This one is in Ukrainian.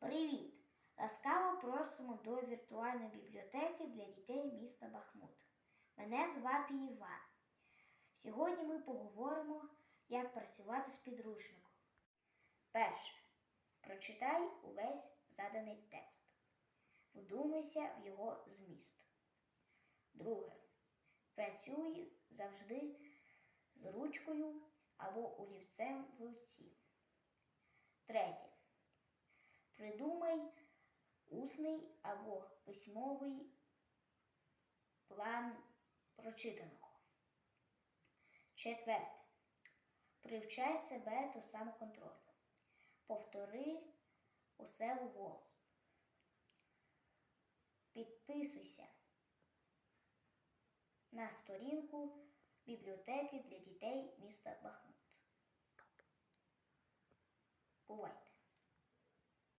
Привіт! Ласкаво просимо до віртуальної бібліотеки для дітей міста Бахмут. Мене звати Іван. Сьогодні ми поговоримо, як працювати з підручником. Перше. Прочитай увесь заданий текст. Вдумайся в його зміст. Друге. Працюй завжди з ручкою або олівцем в руці. Третє. Придумай усний або письмовий план прочитаного. Четверте. Привчай себе до самоконтролю. Повтори усе вголос. Підписуйся на сторінку бібліотеки для дітей міста Бахмут. Бувайте!